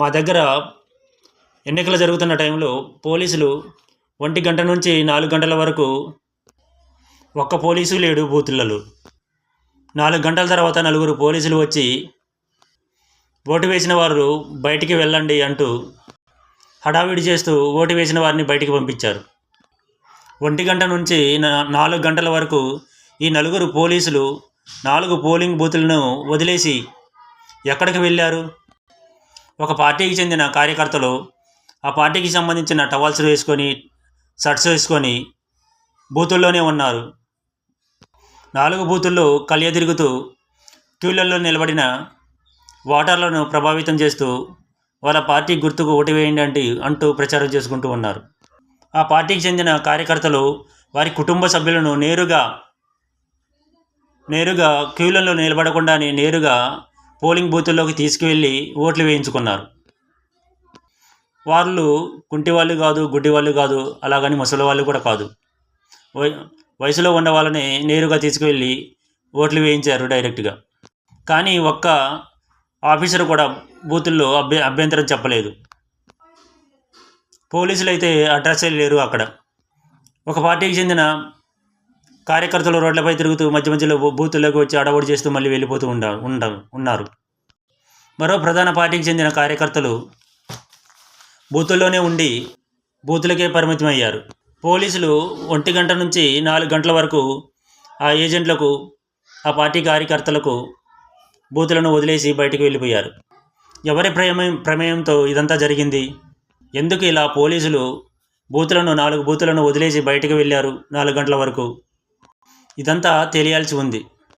మా దగ్గర ఎన్నికలు జరుగుతున్న టైంలో పోలీసులు ఒంటి గంట నుంచి నాలుగు గంటల వరకు ఒక్క పోలీసు లేడు బూతులలో. నాలుగు గంటల తర్వాత నలుగురు పోలీసులు వచ్చి ఓటు వేసిన వారు బయటికి వెళ్ళండి అంటూ హడావిడి చేస్తూ ఓటు వేసిన వారిని బయటికి పంపించారు. ఒంటి గంట నుంచి నాలుగు గంటల వరకు ఈ నలుగురు పోలీసులు నాలుగు పోలింగ్ బూతులను వదిలేసి ఎక్కడికి వెళ్ళారు? ఒక పార్టీకి చెందిన కార్యకర్తలు ఆ పార్టీకి సంబంధించిన టవల్స్ వేసుకొని షర్ట్స్ వేసుకొని బూతుల్లోనే ఉన్నారు. నాలుగు బూతుల్లో కలియ తిరుగుతూ క్యూలలో నిలబడిన ఓటర్లను ప్రభావితం చేస్తూ వాళ్ళ పార్టీ గుర్తుకు ఓటు వేయండి అంటే అంటూ ప్రచారం చేసుకుంటూ ఉన్నారు. ఆ పార్టీకి చెందిన కార్యకర్తలు వారి కుటుంబ సభ్యులను నేరుగా నేరుగా క్యూలలో నిలబడకుండానే నేరుగా పోలింగ్ బూతుల్లోకి తీసుకువెళ్ళి ఓట్లు వేయించుకున్నారు. వాళ్ళు కుంటి వాళ్ళు కాదు గుడ్డి వాళ్ళు కాదు అలాగని ముసలి వాళ్ళు కూడా కాదు. వయసులో ఉన్న వాళ్ళని నేరుగా తీసుకువెళ్ళి ఓట్లు వేయించారు డైరెక్ట్గా. కానీ ఒక్క ఆఫీసర్ కూడా బూతుల్లో అభ్య అభ్యంతరం చెప్పలేదు. పోలీసులు అయితే అడ్రస్సే లేరు అక్కడ. ఒక పార్టీకి చెందిన కార్యకర్తలు రోడ్లపై తిరుగుతూ మధ్య మధ్యలో బూతుల్లోకి వచ్చి అడవుడు చేస్తూ మళ్ళీ వెళ్ళిపోతూ ఉండ ఉండ ఉన్నారు. మరో ప్రధాన పార్టీకి చెందిన కార్యకర్తలు బూతుల్లోనే ఉండి బూతులకే పరిమితమయ్యారు. పోలీసులు ఒంటి గంట నుంచి నాలుగు గంటల వరకు ఆ ఏజెంట్లకు ఆ పార్టీ కార్యకర్తలకు బూతులను వదిలేసి బయటకు వెళ్ళిపోయారు. ఎవరి ప్రమేయం ప్రమేయంతో ఇదంతా జరిగింది? ఎందుకు ఇలా పోలీసులు బూతులను నాలుగు బూతులను వదిలేసి బయటకు వెళ్ళారు నాలుగు గంటల వరకు? ఇదంతా తెలియాల్సి ఉంది.